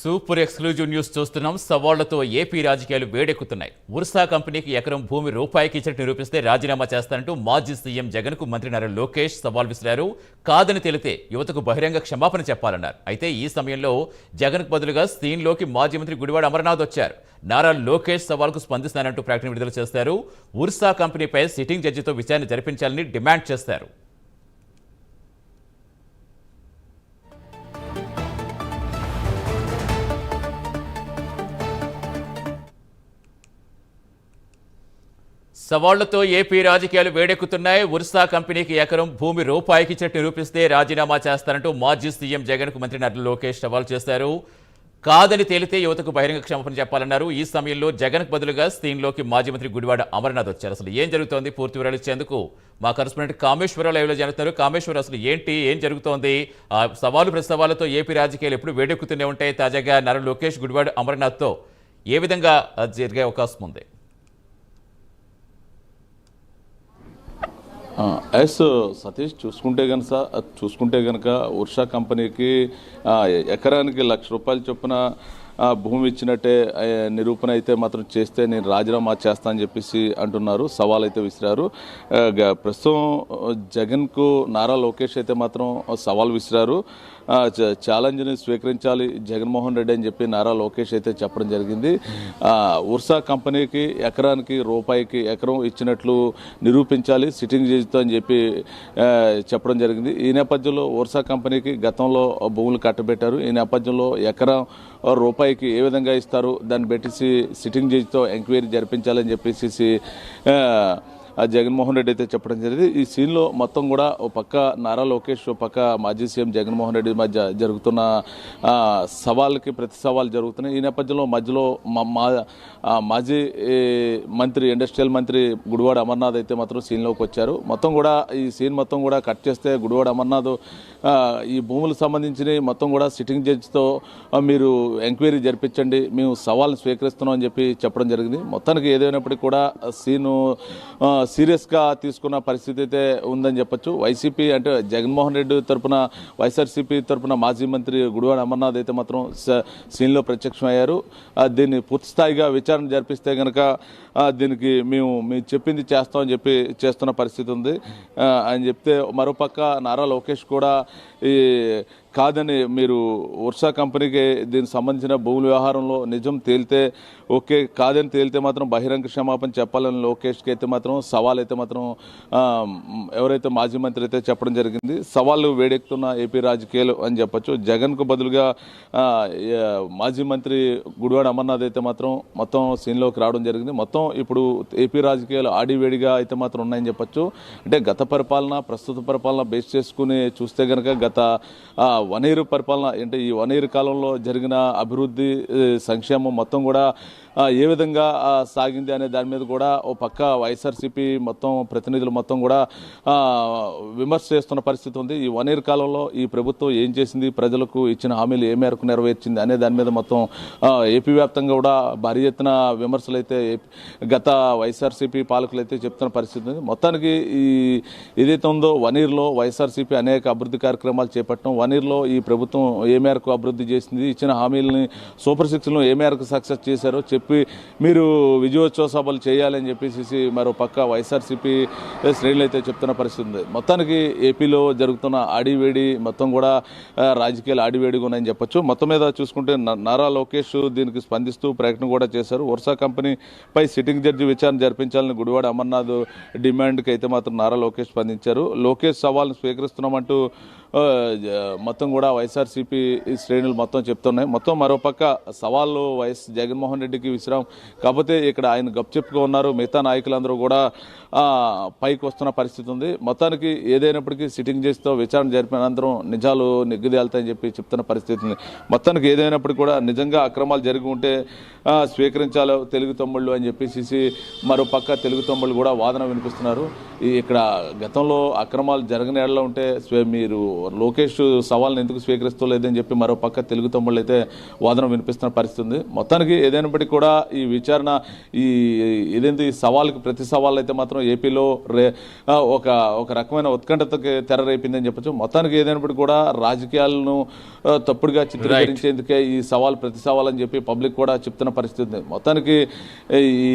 Super exclusive news చూస్తున్నాం. సవాళ్ళతో AP రాజకీయాలు వేడెక్కుతున్నాయి. Ursa కంపెనీకి ఎకరం భూమి రూపాయికి ఇచ్చినట్టు నిరూపిస్తే రాజీనామా చేస్తానంటూ మాజీ సీఎం జగన్కు మంత్రి నారా లోకేష్ సవాల్ విసిరారు. కాదని తెలితే యువతకు బహిరంగ క్షమాపణ చెప్పాలన్నారు. అయితే ఈ సమయంలో జగన్కు బదులుగా సీన్లోకి మాజీ మంత్రి గుడివాడ అమర్నాథ్ వచ్చారు. నారా లోకేష్ సవాల్కు స్పందిస్తానంటూ ప్రకటన విడుదల చేస్తారు ఉర్సా కంపెనీపై సిట్టింగ్ జడ్జితో విచారణ జరిపించాలని డిమాండ్ చేస్తారు. సవాళ్ళతో ఏపీ రాజకీయాలు వేడెక్కుతున్నాయి. ఉర్సా కంపెనీకి ఎకరం భూమి రూపాయికి చెట్టు నిరూపిస్తే రాజీనామా చేస్తారంటూ మాజీ సీఎం జగన్కు మంత్రి నారా లోకేష్ సవాల్ చేశారు. కాదని తేలితే యువతకు బహిరంగ క్షమాపణ చెప్పాలన్నారు. ఈ సమయంలో జగన్కు బదులుగా స్క్రీన్లోకి మాజీ మంత్రి గుడివాడ అమర్నాథ్ వచ్చారు. అసలు ఏం జరుగుతోంది? పూర్తి వివరాలు ఇచ్చేందుకు మా కరస్పాండెంట్ కామేశ్వరరావు లైవ్లో జరుగుతున్నారు కామేశ్వర అసలు ఏంటి? ఏం జరుగుతోంది? ఆ సవాలు ప్రసవాలతో ఏపీ రాజకీయాలు ఎప్పుడు వేడెక్కుతూనే ఉంటాయి? తాజాగా నర లోకేష్ గుడివాడ అమర్నాథ్తో ఏ విధంగా జరిగే అవకాశం ఉంది? యాజ్ ఎస్ సతీష్ చూసుకుంటే కనుక చూసుకుంటే కనుక ఉర్షా కంపెనీకి ఎకరానికి లక్ష రూపాయలు చొప్పున భూమి ఇచ్చినట్టే నిరూపణ అయితే మాత్రం చేస్తే నేను రాజీనామా చేస్తా అని చెప్పేసి అంటున్నారు. సవాల్ అయితే విసిరారు గ- ప్రస్తుతం జగన్కు నారా లోకేష్ అయితే మాత్రం సవాల్ విసిరారు. చ- ఛాలెంజ్ని స్వీకరించాలి జగన్మోహన్ రెడ్డి అని చెప్పి నారా లోకేష్ అయితే చెప్పడం జరిగింది. ఉర్సా కంపెనీకి ఎకరానికి రూపాయికి ఎకరం ఇచ్చినట్లు నిరూపించాలి సిట్టింగ్ జడ్జితో అని చెప్పి చెప్పడం జరిగింది. ఈ నేపథ్యంలో ఉర్సా కంపెనీకి గతంలో భూములు కట్టబెట్టారు. ఈ నేపథ్యంలో ఎకరం రూపాయి స్థాయికి ఏ విధంగా ఇస్తారు? దాన్ని బెట్టి సిట్టింగ్ జడ్జితో ఎంక్వైరీ జరిపించాలని చెప్పేసి జగన్మోహన్ రెడ్డి అయితే చెప్పడం జరిగింది. ఈ సీన్లో మొత్తం కూడా ఓ పక్క నారా లోకేష్ ఓ పక్క మాజీ సీఎం జగన్మోహన్ రెడ్డి మధ్య జరుగుతున్న సవాళ్ళకి ప్రతి సవాల్ జరుగుతున్నాయి. ఈ నేపథ్యంలో మధ్యలో మా మా- మాజీ మంత్రి ఇండస్ట్రియల్ మంత్రి గుడివాడ అమర్నాథ్ అయితే మాత్రం సీన్లోకి వచ్చారు. మొత్తం కూడా ఈ సీన్ మొత్తం కూడా కట్ చేస్తే గుడివాడ అమర్నాథ్ ఈ భూములకు సంబంధించి మొత్తం కూడా సిట్టింగ్ జడ్జితో మీరు ఎంక్వైరీ జరిపించండి మేము సవాల్ని స్వీకరిస్తున్నాం అని చెప్పి చెప్పడం జరిగింది. మొత్తానికి ఏదైనప్పటికీ కూడా సీను సీరియస్గా తీసుకున్న పరిస్థితి అయితే ఉందని చెప్పొచ్చు. వైసీపీ అంటే జగన్మోహన్ రెడ్డి తరపున వైఎస్ఆర్సీపీ తరపున మాజీ మంత్రి గుడివాడ అమర్నాథ్ అయితే మాత్రం స- సీన్లో ప్రత్యక్షమయ్యారు. అయ్యారు దీన్ని పూర్తిస్థాయిగా విచారణ జరిపిస్తే కనుక దీనికి మేము మేము చెప్పింది చేస్తామని చెప్పి చేస్తున్న పరిస్థితి ఉంది. అని చెప్తే మరోపక్క నారా లోకేష్ కూడా ఈ కాదని మీరు వర్షా కంపెనీకి దీనికి సంబంధించిన భూముల వ్యవహారంలో నిజం తేలితే ఓకే కాదని తేలితే మాత్రం బహిరంగ క్షమాపణ చెప్పాలని లోకేష్కి అయితే మాత్రం సవాల్ అయితే మాత్రం ఎవరైతే మాజీ మంత్రి అయితే చెప్పడం జరిగింది సవాళ్ళు వేడెక్కుతున్న ఏపీ రాజకీయాలు అని చెప్పొచ్చు. జగన్కు బదులుగా మాజీ మంత్రి గుడివాడ అమర్నాథ్ అయితే మాత్రం మొత్తం సీన్లోకి రావడం జరిగింది. మొత్తం ఇప్పుడు ఏపీ రాజకీయాలు ఆడివేడిగా అయితే మాత్రం ఉన్నాయని చెప్పొచ్చు. అంటే గత పరిపాలన ప్రస్తుత పరిపాలన బేస్ చేసుకుని చూస్తే కనుక గత వన్ ఇయర్ పరిపాలన అంటే ఈ వన్ ఇయర్ కాలంలో జరిగిన అభివృద్ధి సంక్షేమం మొత్తం కూడా ఏ విధంగా సాగింది అనే దాని మీద కూడా ఓ పక్క వైఎస్ఆర్సీపీ మొత్తం ప్రతినిధులు మొత్తం కూడా విమర్శ చేస్తున్న పరిస్థితి ఉంది. ఈ వన్ ఇయర్ కాలంలో ఈ ప్రభుత్వం ఏం చేసింది? ప్రజలకు ఇచ్చిన హామీలు ఏ మేరకు నెరవేర్చింది? అనే దాని మీద మొత్తం ఏపీ వ్యాప్తంగా కూడా భారీ ఎత్తున విమర్శలు అయితే గత వైఎస్ఆర్సీపీ పాలకులు అయితే చెప్తున్న పరిస్థితి ఉంది. మొత్తానికి ఈ ఏదైతే ఉందో వన్ ఇయర్లో వైఎస్ఆర్సీపీ అనేక అభివృద్ధి కార్యక్రమాలు చేపట్టడం వన్ ఇయర్లో ఈ ప్రభుత్వం ఏ మేరకు అభివృద్ధి చేసింది ఇచ్చిన హామీలని సూపర్ సిక్స్ను ఏ మేరకు సక్సెస్ చేశారో చెప్పి మీరు విజయోత్సవ సభలు చేయాలని చెప్పేసి మరో పక్క వైఎస్ఆర్సీపీ శ్రేణులు అయితే చెప్తున్న పరిస్థితి ఉంది. మొత్తానికి ఏపీలో జరుగుతున్న ఆడివేడి మొత్తం కూడా రాజకీయాలు ఆడివేడిగా ఉన్నాయని చెప్పొచ్చు. మొత్తం మీద చూసుకుంటే నారా లోకేష్ దీనికి స్పందిస్తూ ప్రకటన కూడా చేశారు. వర్షా కంపెనీపై సిట్టింగ్ జడ్జి విచారణ జరిపించాలని గుడివాడ అమర్నాథ్ డిమాండ్కి అయితే మాత్రం నారా లోకేష్ స్పందించారు. లోకేష్ సవాల్ను స్వీకరిస్తున్నామంటూ మొత్తం కూడా వైఎస్ఆర్సీపీ శ్రేణులు మొత్తం చెప్తున్నాయి. మొత్తం మరోపక్క సవాళ్ళు వైఎస్ జగన్మోహన్ రెడ్డికి విశ్రాం కాకపోతే ఇక్కడ ఆయన గప్చెప్పుగా ఉన్నారు. మిగతా నాయకులందరూ కూడా పైకి వస్తున్న పరిస్థితి ఉంది. మొత్తానికి ఏదైనప్పటికీ సిట్టింగ్ చేస్తూ విచారణ జరిపిన అనంతరం నిజాలు నెగ్గుదేళ్తాయని చెప్పి చెప్తున్న పరిస్థితి ఉంది. మొత్తానికి ఏదైనప్పటికీ కూడా నిజంగా అక్రమాలు జరిగి ఉంటే స్వీకరించాలి తెలుగు తమ్ముళ్ళు అని చెప్పేసి మరోపక్క తెలుగు తమ్ముళ్ళు కూడా వాదన వినిపిస్తున్నారు. ఈ ఇక్కడ గతంలో అక్రమాలు జరగనేలా ఉంటే స్వే- మీరు లోకేష్ సవాల్ని ఎందుకు స్వీకరిస్తలేదని చెప్పి మరో పక్క తెలుగు తమ్ముళ్ళు అయితే వాదన వినిపిస్తున్న పరిస్థితి ఉంది. మొత్తానికి ఏదైనప్పటికీ కూడా ఈ విచారణ ఈ ఇదేంటి ఈ సవాల్కి ప్రతి సవాల్ అయితే మాత్రం ఏపీలో రే ఒక ఒక రకమైన ఉత్కంఠతకి తెర రేపిందని చెప్పొచ్చు. మొత్తానికి ఏదైనప్పుడు కూడా రాజకీయాలను తప్పుడుగా చిత్రీకరించేందుకే ఈ సవాల్ ప్రతి సవాల్ అని చెప్పి పబ్లిక్ కూడా చెప్తున్న పరిస్థితి ఉంది. మొత్తానికి ఈ